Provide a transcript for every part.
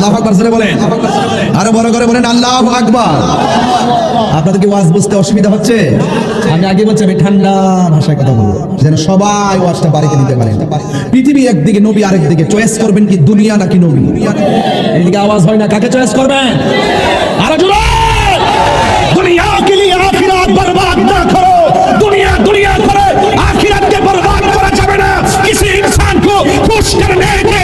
আল্লাহ আকবার জোরে বলেন আরো বড় করে বলেন আল্লাহ আকবার আপনাদের কি ওয়াজ বুঝতে অসুবিধা হচ্ছে আমি আগে বলছি আমি ঠান্ডা ভাষায় কথা বলবো যেন সবাই ওয়াজটা বাড়িতে নিতে পারেন পৃথিবী একদিকে নবী আরেকদিকে চয়েস করবেন কি দুনিয়া নাকি নবী এদিকে আওয়াজ হয় না কাকে চয়েস করবেন আরো জোরে दुनिया के लिए आखिरत बर्बाद ना करो दुनिया दुनिया करे आखिरत के बर्बाद करा जावे ना किसी इंसान को खुश करने के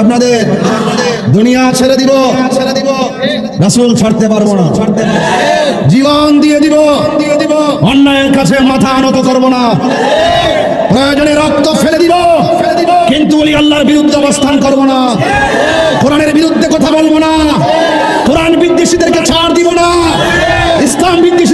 আপনাদের দুনিয়া ছেড়ে দিব। ছেড়ে দিব রাসূল ছাড়তে পারব না। জীবন দিয়ে দিব। দিয়ে দিব অন্যায়ের কাছে মাথা নত করব না। প্রয়োজনে রক্ত ফেলে দিব। কিন্তু ওলি আল্লাহর বিরুদ্ধে অবস্থান করব না। কোরআনের বিরুদ্ধে কথা বলব না। কোরআন বিদ্বেষীদেরকে ছাড় দিব না। ইসলাম বিদ্বেষীদেরকে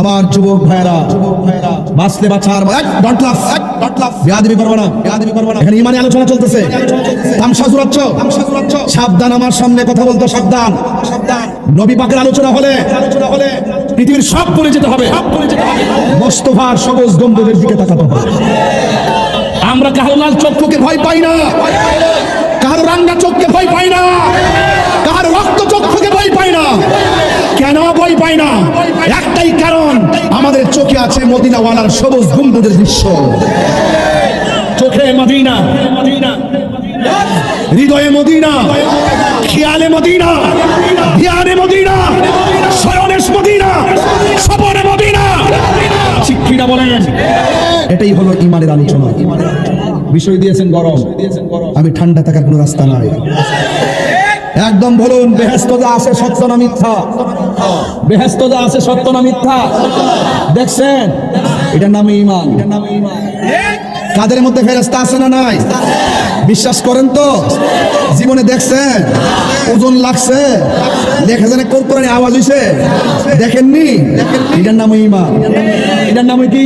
আমার যুবক ভাইরা বাঁচলে বাঁচার আলোচনা চলতেছে। সাবধান আমার সামনে কথা বলতো, সাবধান। সাবধান আলোচনা হলে আলোচনা হলে, পৃথিবীর সব হবে সব হবে। সবুজ দিকে আমরা কারও লাল চক্ষুকে ভয় পাই না। কারও রাঙ্গা চোখকে ভয় পাই না। কারও রক্ত চক্ষুকে ভয় পাই না। কেন ভয় পাই না? একটাই কারণ, আমাদের চোখে আছে মদিনাওয়ালার সবুজ গম্বুজের দৃশ্য। চোখে মদিনা। হৃদয়ে মদিনা। খেয়ালে মদিনা। ধ্যানে মদিনা। শয়নে মদিনা। সপনে মদিনা। শিক্ষিরা বলেন? এটাই হলো ইমানের আলোচনা। বিষয় দিয়েছেন গরম। আমি ঠান্ডা থাকার কোনো রাস্তা নাই। একদম বলুন বেহেস্ত যা আছে সত্য না মিথ্যা? বেহেস্ত যা আছে সত্য না মিথ্যা? দেখছেন? এটার নাম ইমান কাদের মধ্যে ফেরস্তা আছে না নাই? বিশ্বাস করেন তো? জীবনে দেখছেন? ওজন লাগছে? দেখে জানে কোরআনে আওয়াজ হইছে। দেখেননি? এটার নাম ইমান এটার নাম কি?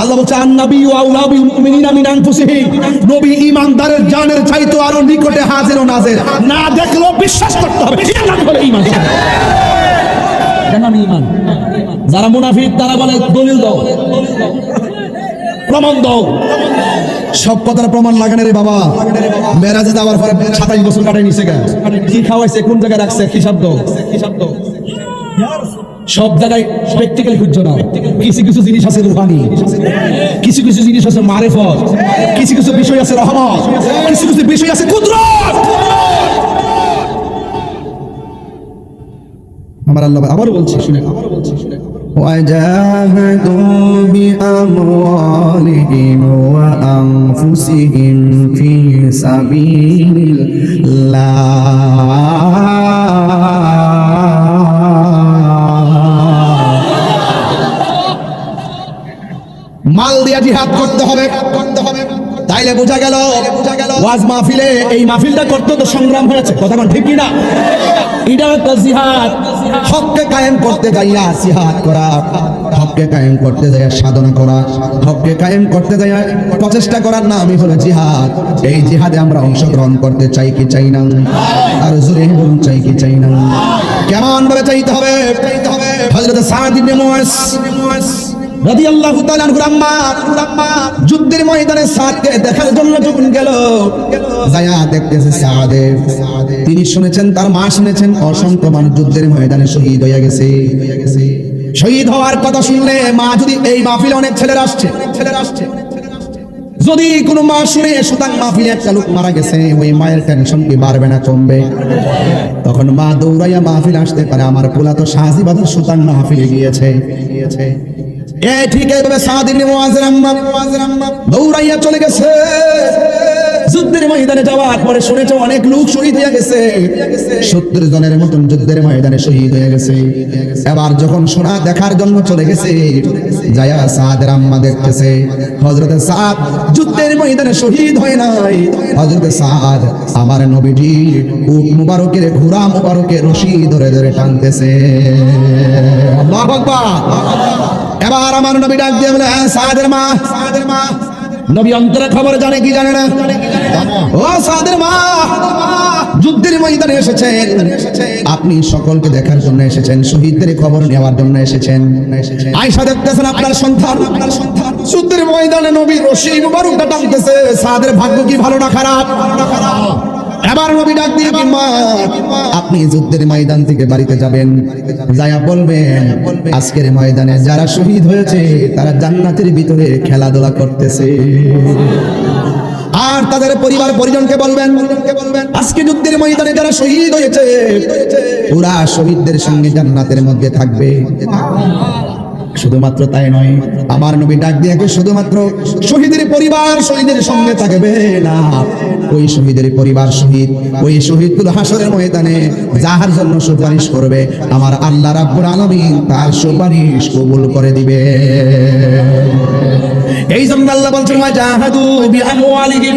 আল্লাহ বলছে আন নবী ওয়া আউলা বিল মুমিনিনা মিন আনফুসিহিম নবী ইমানদারের জানের চাইতো আরও নিকটে হাজির ও নাজির। না দেখলেও বিশ্বাস করতে হবে। এটার নাম হলো ইমান এটার নাম ইমান যারা মুনাফিক, তারা বলে দলিল দাও। প্রমাণ দাও। সব কথার প্রমাণ লাগানে রে বাবা। মেরাজে যাওয়ার পরে সাতাইশ বছর কাটাই নিছে গা। কি খাওয়াইছে, কোন জায়গায় রাখছে, কি শব্দ? সব জায়গায় প্র্যাকটিক্যাল না। কিছু কিছু জিনিস আছে রুহানি। কিছু কিছু জিনিস আছে মারেফত। কিছু কিছু বিষয় আছে রহমত। কিছু কিছু বিষয় আছে কুদরত। আমার আল্লাহ আবারও বলছি শুনে আবারও বলছি وجاهدوا بأموالهم وأنفسهم في سبيل الله মাল দিয়া জিহাদ করতে হবে করতে হবে তাইলে বোঝা গেল বোঝা গেল ওয়াজ মাহফিলে এই মাহফিলটা করতে তো সংগ্রাম হয়েছে কথা বল ঠিক কি না এটা একটা জিহাদ হককে কায়েম করতে যাইয়া আসিহাত করা, হককে কায়েম করতে যাইয়া সাধনা করা, হককে কায়েম করতে যাইয়া প্রচেষ্টা করার নামই হলো জিহাদ। এই জিহাদে আমরা অংশগ্রহণ করতে চাই কি চাই না? আর জোরে বলুন চাই কি চাই না? কেমন ভাবে চাইতে হবে? হযরত সাদ ইবনে রাদিয়াল্লাহু তাআলা যুদ্ধের ময়দানে সাদকে দেখার জন্য যখন গেল, যায়া দেখতেছে তিনি শুনেছেন, তার মা শুনেছেন, অসংখ্য মানুষ যুদ্ধের ময়দানে শহীদ হয়ে গেছে। শহীদ হওয়ার কথা শুনলে মা যদি এই মাহফিলে অনেক ছেলেরা আসছে ছেলেরা আসছে। যদি কোনো মা শুনে সুতাং মাহফিলে একটা লোক মারা গেছে, ওই মায়ের টেনশন কি বাড়বে না, কমবে? তখন মা দৌড়াইয়া মাহফিল আসতে পারে। আমার পোলা তো সাহাজি বাদর সুতাং মাহফিলে গিয়েছে। গিয়েছে এ ঠিক এইভাবে সাদিন দৌড়াইয়া চলে গেছে। যুদ্ধের ময়দানে যাওয়ার পরে শুনেছে অনেক লোক শহীদ হয়ে গেছে। সত্তর জনের মতন যুদ্ধের ময়দানে শহীদ হয়ে গেছে। এবার যখন সোনা দেখার জন্য চলে গেছে, যায়া সাদের আম্মা দেখতেছে হজরত সাদ যুদ্ধের ময়দানে শহীদ হয় নাই। হজরত সাদ আমার নবীজি উট মুবারকের, ঘোড়া মুবারকের রশি ধরে ধরে টানতেছে। আল্লাহু আকবার। এবার আমার নবী ডাক দিয়ে বলে হ্যাঁ সাদের মা সাদের মা। নবী অন্তরে খবর জানে, কি জানে না? ও সাদের মা, যুদ্ধের ময়দানে এসেছেন। আপনি সকলকে দেখার জন্য এসেছেন, শহীদদের খবর নেওয়ার জন্য এসেছেন। আয়সা দেখতেছেন আপনার সন্তান। আপনার সন্তান যুদ্ধের ময়দানে নবী রশি মুবারকটা টানতেছে। সাদের ভাগ্য কি ভালো না খারাপ খারাপ? এবার নবী ডাক দিয়ে কি আপনি যুদ্ধের ময়দান থেকে বাড়িতে যাবেন। যায়া বলবেন, আজকের ময়দানে যারা শহীদ হয়েছে, তারা জান্নাতের ভিতরে খেলাধুলা করতেছে। আর তাদের পরিবার পরিজনকে বলবেন, আজকে যুদ্ধের ময়দানে যারা শহীদ হয়েছে, ওরা শহীদদের সঙ্গে জান্নাতের মধ্যে থাকবে। শুধুমাত্র তাই নয়, আমার নবী ডাক দিয়ে শুধুমাত্র শহীদের পরিবার শহীদের সঙ্গে থাকবে না। ওই শহীদের পরিবার শহীদ, ওই শহীদগুলো হাসরের ময়দানে যাহার জন্য সুপারিশ করবে, আমার আল্লাহ রাব্বুল আলামিন তার সুপারিশ কবুল করে দিবে। এই জন্য আল্লাহ বলছেন, ওয়া জাহাদু বিআমওয়ালিহিম।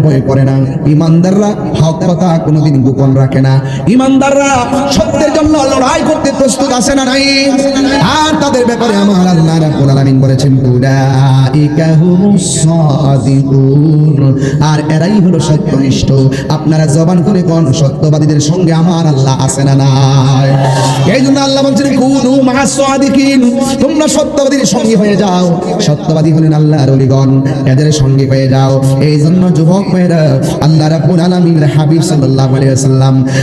ভয় করে না। ইমানদাররা হক কথা কোনোদিন গোপন রাখে না। ইমানদাররা সত্যের জন্য লড়াই করতে প্রস্তুত আছে না নাই? আর তাদের ব্যাপারে আমার আল্লাহ রাব্বুল আলামিন বলেছেন, উলাইকা হুমুস সাদিকুন। আর এরাই হলো সত্যনিষ্ঠ। আপনারা জবান করে কোন সত্যবাদীদের সঙ্গে আমার আল্লাহ আছে না নাই? এই জন্য আল্লাহ বলছেন, কুনু মা'আস সাদিকিন। তোমরা সত্যবাদীর সঙ্গী হয়ে যাও। সত্যবাদী হলেন আল্লাহর ওলিগণ এদের সঙ্গী হয়ে যাও। এই জন্য যুবক মেয়েরা আল্লাহ রাব্বুল আলামিনের হাবিব সাল্লাল্লাহু আলাইহি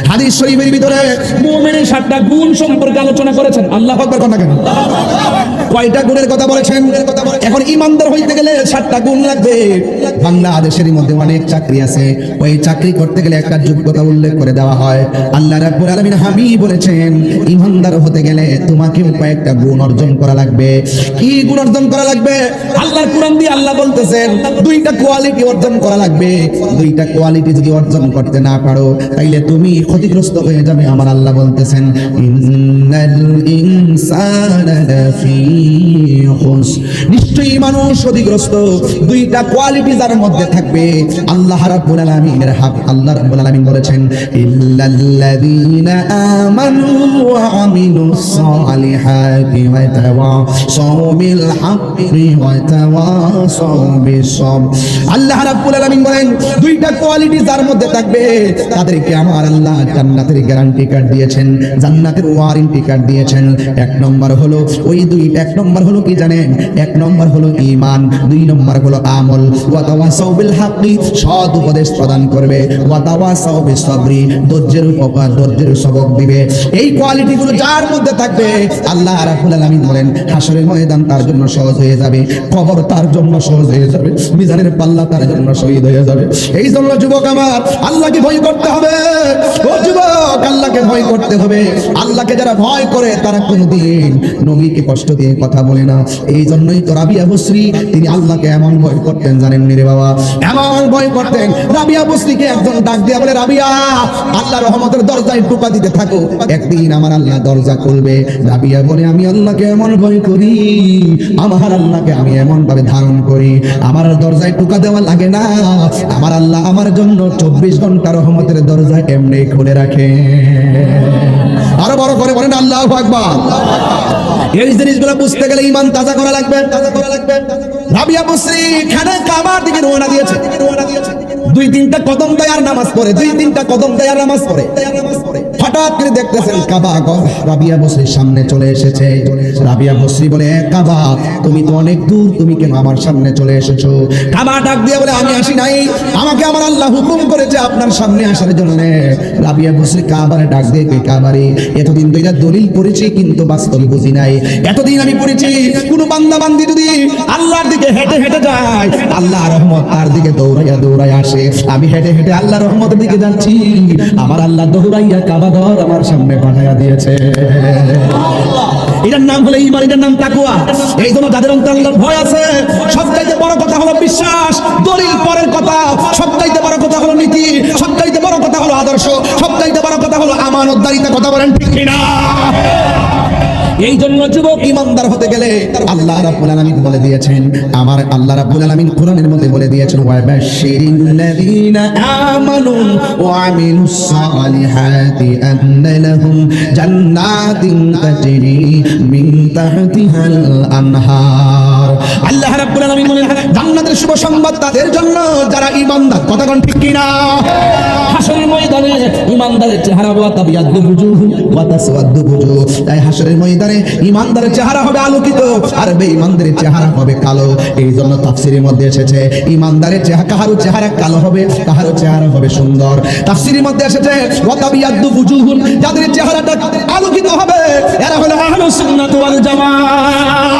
হাদিস শরীফের ভিতরে মুমিনের সাতটা গুণ সম্পর্কে আলোচনা করেছেন। আল্লাহ আকবার কথা কেন? কয়টা গুণের কথা বলেছেন? এখন ইমানদার হইতে গেলে সাতটা গুণ লাগবে। বাংলাদেশের মধ্যে অনেক চাকরি আছে। ওই চাকরি করতে গেলে একটা যোগ্যতা উল্লেখ করে দেওয়া হয়। আল্লাহ রাব্বুল আলামিন হাবিব বলেছেন ইমানদার হতে গেলে তোমাকে কয়েকটা গুণ অর্জন করা লাগবে। কি গুণ অর্জন করা লাগবে? আল্লাহর কোরআন দিয়ে আল্লাহ বলতেছেন, দুইটা কোয়ালিটি অর্জন করা লাগবে। দুইটা কোয়ালিটি যদি অর্জন করতে না পারো, তাইলে তুমি ক্ষতিগ্রস্ত হয়ে যাবে, আমার আল্লাহ বলতেছেন। নিশ্চয়ই মানুষ ক্ষতিগ্রস্ত। দুইটা কোয়ালিটি যার মধ্যে থাকবে, আল্লাহ রাব্বুল আলামিনের হাক আল্লাহ রাব্বুল আলামিন বলেছেন, ইল্লাল্লাযীনা আমানু ওয়া আমিলুস সালিহাতি ওয়া তাওয়াসাউ বিল হাক্কি ওয়া তাওয়াসাউ বিস আল্লাহ রাব্বুল আলামিন বলেন দুইটা কোয়ালিটি যার মধ্যে থাকবে, তাদেরকে আমার আল্লাহ জান্নাতের গ্যারান্টি কার্ড দিয়েছেন, জান্নাতের ওয়ারেন্টি কার্ড দিয়েছেন। এক নম্বর হলো, ওই দুই, এক নম্বর হলো কি জানেন? এক নম্বর হলো ঈমান, দুই নম্বর হলো আমল। ওয়া তাওয়াসাউ বিল হাক্কি সৎ উপদেশ প্রদান করবে। ওয়া তাওয়াসাউ বিস সাবরি ধৈর্যের উপকার, ধৈর্যের সবক দিবে। এই কোয়ালিটি গুলো যার মধ্যে থাকবে, আল্লাহ রাব্বুল আলামিন বলেন, হাসরের ময়দান তার জন্য সহজ হয়ে যাবে, কবর তার জন্য সহজ হয়ে যাবে, মিজানের পাল্লা তার জন্য শহীদ হয়ে যাবে। এই জন্য যুবক আমার, আল্লাহকে ভয় করতে হবে। ও যুবক, আল্লাহকে ভয় করতে হবে। আল্লাহকে যারা ভয় করে, তারা কোনোদিন নবীকে কষ্ট দিয়ে কথা বলে না। এই জন্যই তো রাবিয়া বসরি তিনি আল্লাহকে এমন ভয় করতেন, জানেন রে বাবা? এমন ভয় করতেন রাবিয়া বসরিকে একজন ডাক দিয়া বলে, রাবিয়া আল্লাহ রহমতের দরজায় টুকা দিতে থাকো। একদিন আমার আল্লাহ দরজা খুলবে। রাবিয়া বলে, আমি আল্লাহকে এমন ভয় করি, আমার আল্লাহকে আমি এমন ভাবে ধারণ করি। আমার দরজায় টুকা দেওয়া লাগে না। আমার আল্লাহ আমার জন্য চব্বিশ ঘণ্টা রহমতের দরজা এমনি খুলে রাখে? আরও বড় করে বলেন, আল্লাহ আকবার। এই জিনিসগুলো বুঝতে গেলে ইমান তাজা করা লাগবে। তাজা করা লাগবে রাবিয়া মুসরি খানে কাবার দিকে রোয়ানা দিয়েছে রোয়ানা দিয়েছে। দুই তিনটা কদম দেয়ার নামাজ পড়ে, দুই তিনটা কদম দেয়ার নামাজ পড়ে। হঠাৎ করে দেখতেছেন কাবা রাবিয়া সামনে চলে এসেছে। রাবিয়া বসরি বলে, "এ কাবা, তুমি তো অনেক দূর, তুমি কেন আমার সামনে চলে এসেছ? কাবা ডাক দিয়ে বলে, আমি আসি নাই। আমাকে আমার আল্লাহ হুকুম করেছে আপনার সামনে আসার জন্য। রাবিয়া বসরি কাবারে ডাক দিয়ে কই কাবারে, এতদিন দলিল পড়েছি, কিন্তু বাস্তব বুঝি নাই। এতদিন আমি পড়েছি, কোন বান্দা বান্দি যদি আল্লাহর দিকে হেঁটে হেঁটে যায়, আল্লাহ রহমত তার দিকে দৌড়াইয়া দৌড়াইয়া আসে। আমি হেঁটে হেঁটে আল্লাহ রহমতের দিকে যাচ্ছি। আমার আল্লাহ দৌড়াইয়া কাবা ঘর আমার সামনে পাঠাইয়া দিয়েছে। এটার নাম হলো ইমান এটার নাম তাকুয়া এই জন্য যাদের অন্তর আল্লাহর ভয় আছে, সবচাইতে বড় কথা হলো বিশ্বাস। দলিল পরের কথা, সবচাইতে বড় কথা হলো নীতি, সবচাইতে বড় কথা হলো আদর্শ, সবচাইতে বড় কথা হলো আমানতদারিতা, কথা বলেন ঠিক কিনা? এই জন্য যুবক ইমানদার হতে গেলে আল্লাহ রাব্বুল আলামিন বলে দিয়েছেন, আমার আল্লাহ রাব্বুল আলামিন কোরআনের মধ্যে বলে দিয়েছেন ওয়া বাশশিরিল্লাযিনা আমানু ওয়া আমিলুস সালিহাতি আন্না জান্নাতিন তাজরি মিন তাহতিহাল আনহার। আল্লাহ রাব্বুল আলামিন বলেন, জান্নাতের শুভ সংবাদ তাদের জন্য, যারা ইমানদার কথা কোন ঠিক কিনা? হাসরের ময়দানে ইমানদারের চেহারা ওয়া তাবিয়াদ্দু বুজুহু ওয়া তাসওয়াদ্দু বুজুহ তাই হাসরের ময়দানে ইমানদারের চেহারা হবে আলোকিত, আর বেঈমানদারের চেহারা হবে কালো। এই জন্য তাফসিরের মধ্যে এসেছে ইমানদারের চেহারা কাহারও চেহারা কালো হবে কাহারও চেহারা হবে সুন্দর। তাফসিরের মধ্যে এসেছে, ওয়া তাবিয়াদ্দু বুজুহুন যাদের চেহারাটা আলোকিত হবে, এরা হলো আহলুস সুন্নাত ওয়াল জামাআহ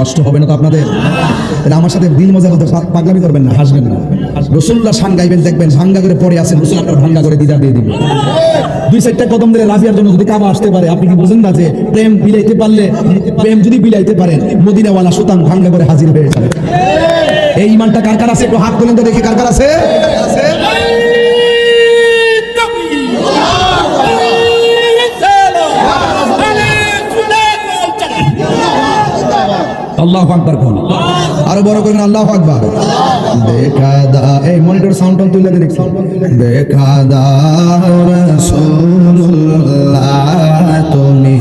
কষ্ট হবে না তো আপনাদের? তাহলে আমার সাথে দিল মজা করতে পাগলামি করবেন না, হাসবেন না। রসুল্লাহ শান গাইবেন, দেখবেন, ভাঙ্গা করে পড়ে আছেন রসুল আপনার ভাঙ্গা করে দিদার দিয়ে দিবেন। দুই চারটা কদম ধরে রাফিয়ার জন্য যদি কাবা আসতে পারে, আপনি কি বুঝেন না যে প্রেম বিলাইতে পারলে, প্রেম যদি বিলাইতে পারেন, মদিনাওয়ালা সুতান ভাঙ্গা করে হাজির হয়ে যাবে। এই ইমানটা কার কার আছে? একটু হাত তোলেন তো দেখি কার কার আছে। আল্লাহ আকবার কোন? আরও বড় করেন আল্লাহ আকবার। দেখা দা, এই মনিটর সাউন্ড টাউন তুলে দেখছি। দেখা দা রাসূলুল্লাহ, তুমি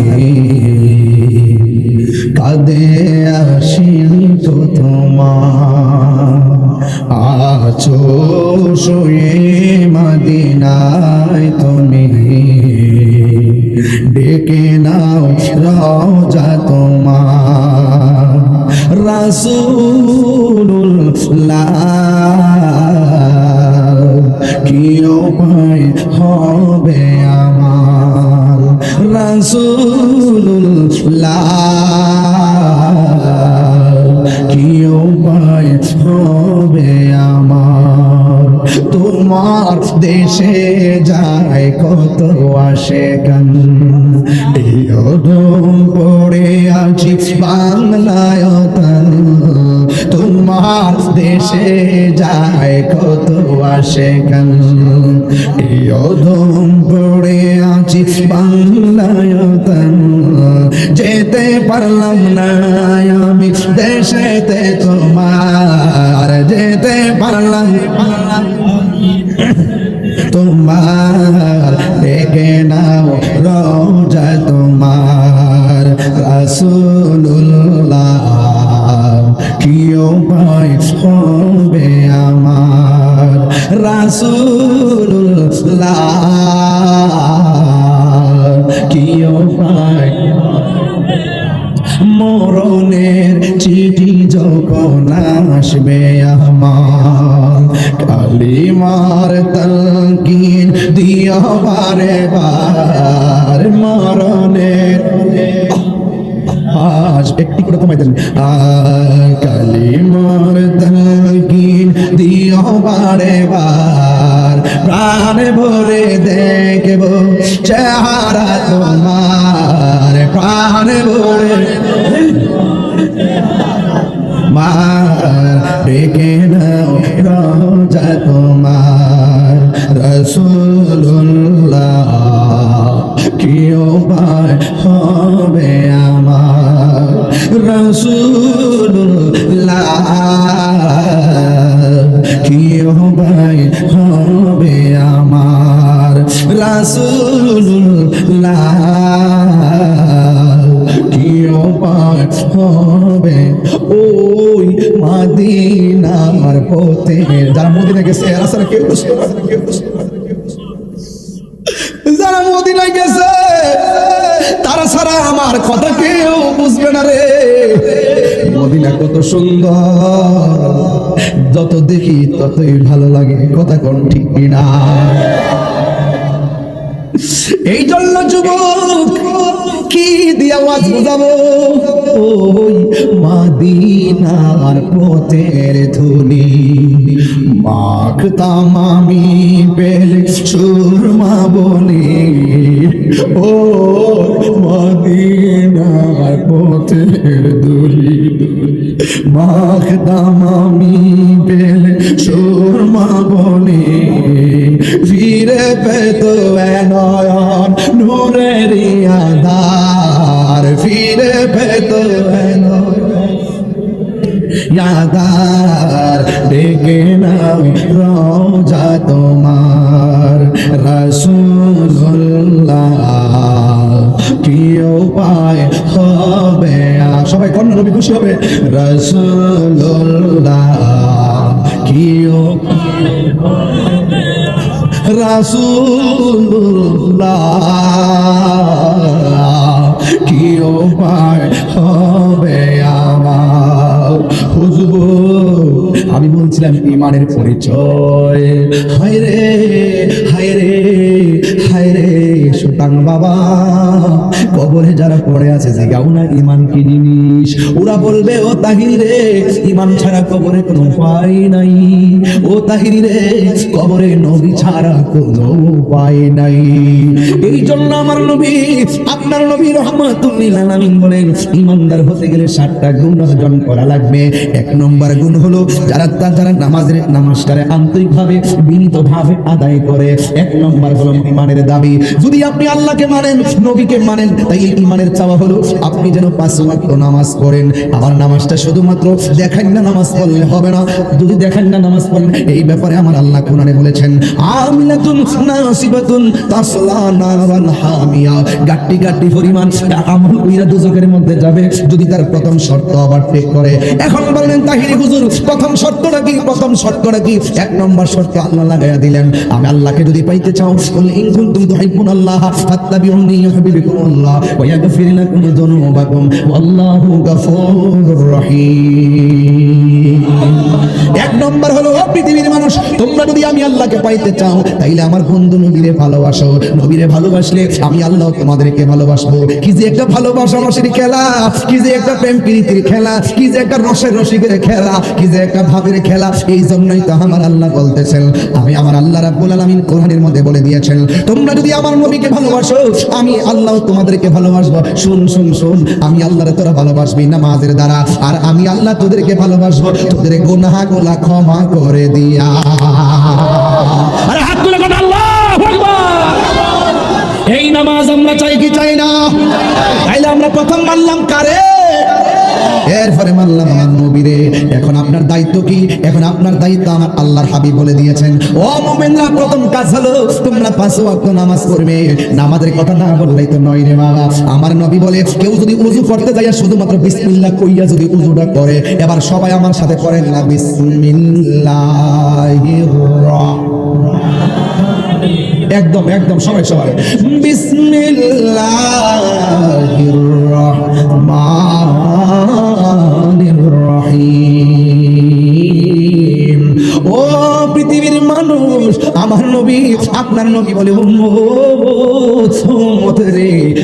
যায় কত আসে অদম পড়ে আছি বাংলায় তোমার দেশে যায় কত আসে কান এই অদম পড়ে আছি বাংলায় যেতে পারলাম না আমি দেশেতে তোমার। যেতে পারলাম পারলাম তোমার, দেখে নাও রোজা তোমার। রাসূলুল্লাহ, কি উপায় হবে আমার? রাসূলুল্লাহ, কি উপায় মরণের চিঠি যখন আসবে আমার কালিমার তলকিন দিও বারে বার মরণের আজ একটি করে কমাই দেন কালিমার তলকিন দিও বারে বার প্রাণ ভরে দেখব চেহারা তোমার। প্রাণ ভরে মার ডেকে নাও রোজা তোমার। রসুল্লাহ কি উপায় হবে আমার। রসুল্লাহ কি উপায় হবে আমার। রসুল্লাহ কি উপায় হবে মাদিনার পথে। যারা মদিনা গেছে, এরা কেউ বুঝতে। যারা মদিনায় গেছে, তারা ছাড়া আমার কথা কেউ বুঝবে না রে। মদিনা কত সুন্দর, যত দেখি ততই ভালো লাগে, কথা কোন ঠিক না এই জন্য যুবক, কি দিয়ে আওয়াজ বুঝাবো? ওই মাদিনার পথের ধুলি। মাখতাম আমি পেলে সুরমা বলি। ও মাদিনার পথের ধুলি। মাখতাম আমি পেলে সুরমা বলি। ফিরে পেত নয়ন নূরের আধার ফিরে পেত ইয়াদার ডেকে নাও রোজা তোমার। রসুল্লাহ কি উপায় হবে সবাই কন্যা নবী খুশি হবে। রসুল্লাহ উপায় রাসুল্লাহ কি উপায় হবে আমার হুজবু আমি বলছিলাম, ইমানের পরিচয়। হায় রে হায় রে হায় রে, সুতাং বাবা। কবরে যারা পড়ে আছে, জিগাও না ইমান কি জিনিস। ওরা বলবে, ও তাহিরি রে, ইমান ছাড়া কবরে কোনো উপায় নাই। ও তাহিরি রে, কবরে নবী ছাড়া কোনো উপায় নাই। এই জন্য আমার নবী, আপনার নবী রহমাতুল্লিল আলামিন বলেন, ইমানদার হতে গেলে সাতটা গুণ অর্জন করা লাগবে। এক নম্বর গুণ হলো যারা যারা নামাজের নামাজটারে আন্তরিকভাবে বিনীতভাবে আদায় করে, এক নম্বর হলো ইমানের দাবি। যদি আপনি আল্লাহকে মানেন, নবীকে মানেন, তাই ইমানের চাওয়া হলো আপনি যেন পাঁচ ওয়াক্ত নামাজ পড়েন। আমার নামাজটা শুধুমাত্র দেখান না নামাজ পড়লে হবে না। যদি দেখান না নামাজ পড়েন, এই ব্যাপারে আমার আল্লাহ কোরআনে বলেছেন, আমিলাতুন নাসিবাতুন তাসলা নারান হামিয়া। গাট্টি গাট্টি পরিমাণ আমল কইরা দুজকের মধ্যে যাবে, যদি তার প্রথম শর্ত ঠিক করে। এখন বললেন তাহিরি হুজুর, প্রথম শর্তটা কি প্রথম শর্তটা কি এক নম্বর শর্ত আল্লাহ লাগাইয়া দিলেন, আমি আল্লাহকে যদি পাইতে চাও ওয়া ইয়াগফির লাকুম যুনুবাকুম গাফুরুর রহিম. এক নম্বর হলো পৃথিবীর মানুষ, তোমরা যদি আমি আল্লাহকে পাইতে চাও, তাইলে আমার বন্ধু নবীরে ভালোবাসো। নবীরে ভালোবাসলে আমি আল্লাহ তোমাদেরকে ভালোবাসবো। কি যে একটা ভালোবাসা রসের খেলা, কি যে একটা প্রেম প্রীতির খেলা, কি যে একটা রসের রসিকের খেলা, কি যে একটা ভাবের খেলা এই জন্যই তো আমার আল্লাহ বলতেছেন। আমি আমার আল্লাহ রাব্বুল আলামিন কোরআনের মধ্যে বলে দিয়েছেন, তোমরা যদি আমার নবীকে ভালোবাসো, আমি আল্লাহ তোমাদেরকে ভালোবাসবো। শুন শুন শুন, আমি আল্লাহরে তোরা ভালোবাসবি নামাজের দ্বারা, আর আমি আল্লাহ তোদেরকে ভালোবাসবো, তোদের গুনাহগুলা ক্ষমা করে দিয়া। আরে হাত তুলে কথা আল্লাহ এই নামাজ আমরা চাই কি চাই না? তাইলে আমরা প্রথম মানলাম কারে? এরপরে মানলাম আমার নবীরে। এখন আপনার দায়িত্ব কি? এখন আপনার দায়িত্ব আমার আল্লাহর হাবিব বলে দিয়েছেন। ও মুমিনরা, প্রথম কাজ হলো তোমরা পাঁচ ওয়াক্ত নামাজ পড়বে। নামাজের কথা না বললেই তো নয় রে বাবা। আমার নবী বলে, কেউ যদি উজু করতে যায়, শুধুমাত্র বিসমিল্লাহ কইয়া যদি উজুটা করে, এবার সবাই আমার সাথে করেন না বিসমিল্লাহির রাহমানির একদম একদম সবাই সবাই। বিসমিল্লাহির রহমানির রহিম। রহমান আমার নবী, আপনার নবী বলে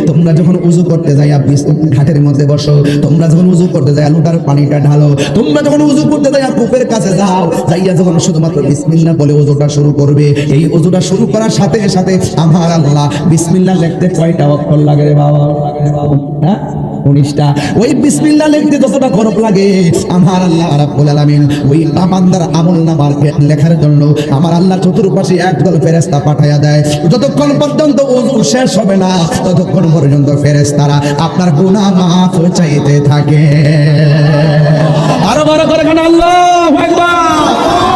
তোমরা যখন উজু করতে যাই আপনি ঘাটের মধ্যে বসো, তোমরা যখন উজু করতে যাই লোটার পানিটা ঢালো, তোমরা যখন উজু করতে যাই কূপের কাছে যাও, যাইয়া যখন শুধুমাত্র বিসমিল্লাহ বলে উজুটা শুরু করবে, এই উজুটা শুরু করার সাথে সাথে আমার আল্লাহ বিসমিল্লাহ লিখতে কয়টা অক্ষর লাগে রে বাবা? হ্যাঁ? উনিশটা। ওই বিসমিল্লাহ লিখতে যতটা গরব লাগে, আমার আল্লাহ রাব্বুল আলামিন ওই বান্দার আমল নামার লেখার জন্য আমার আল্লাহ চতুর্পাশে একদল ফেরেশতা পাঠায়া দেয়। যতক্ষণ পর্যন্ত ওযু শেষ হবে না, ততক্ষণ পর্যন্ত ফেরেশতারা আপনার গুনাহ মাফ চাইতে থাকে। আরও বড় করে কেন আল্লাহু আকবার।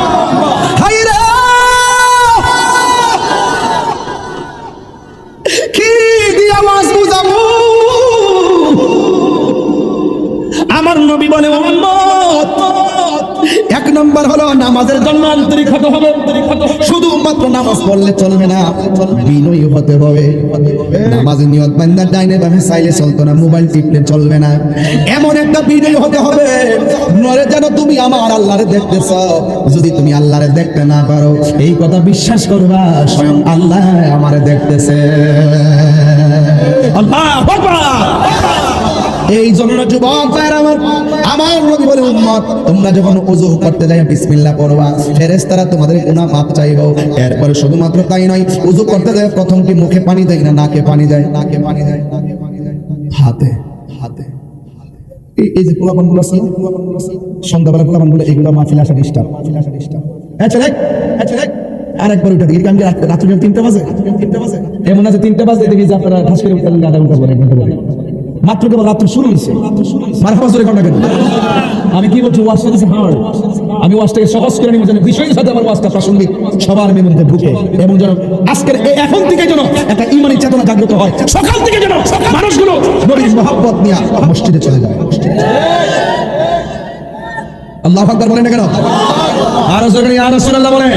আমার নবী বলে এক নম্বর হলো নামাজের জন্য আন্তরিক হতে হবে। শুধুমাত্র নামাজ পড়লে চলবে না, বিনয়ী হতে হবে। নামাজের নিয়ত বান্দা ডাইনে বামে চাইলে চলতো না, মোবাইল টিপলে চলবে না। এমন একটা বিনয়ী হতে হবে, নরে যেন তুমি আমার আল্লাহরে দেখতেছ। যদি তুমি আল্লাহরে দেখতে না পারো, এই কথা বিশ্বাস করবা, স্বয়ং আল্লাহ আমারে দেখতেছে। আল্লাহ এই জন্য যুবক ভাইরা আমার আমার নবী বলে, উম্মত, তোমরা যখন ওযু করতে যাই, বিসমিল্লাহ পড়বা। ফেরেশতারা তোমাদের গুনাহ মাপ চাইব। এরপরে শুধুমাত্র তাই নয় ওযু করতে যায় প্রথম কি মুখে পানি দেয় না নাকে পানি দেয়। নাকে পানি দেয় হাতে হাতে। এই যে পোলাপানগুলো আছে সন্ধ্যাবেলা পোলাপানগুলো এগুলো মাহফিল আসা ডিস্টার্ব। মাহফিল আসা ডিস্টার্ব হ্যাঁ চলে হ্যাঁ চলে আরেকবার উঠে দিই রাত্রে তিনটা বাজে তিনটা বাজে। এমন আছে তিনটা বাজে, দেখি যে আপনারা ঠাস করে উঠে আধা ঘণ্টা পরে ঘণ্টা পরে মাত্র কেবল রাত্র শুরু হয়েছে। মার জোরে ঘণ্টা কেন আমি কি বলছি ওয়াশটা দিচ্ছে হার্ড আমি ওয়াশটাকে সহজ করে নিব যেন বিষয়ের সাথে আমার ওয়াশটা প্রাসঙ্গিক, সবার মধ্যে ঢুকে এবং যেন আজকের এখন থেকে যেন একটা ইমানি চেতনা জাগ্রত হয়, সকাল থেকে যেন মানুষগুলো নবীর মহাব্বত নিয়ে মসজিদে চলে যায়। আল্লাহ আকবার বলেন না কেন? আর আর বলেন।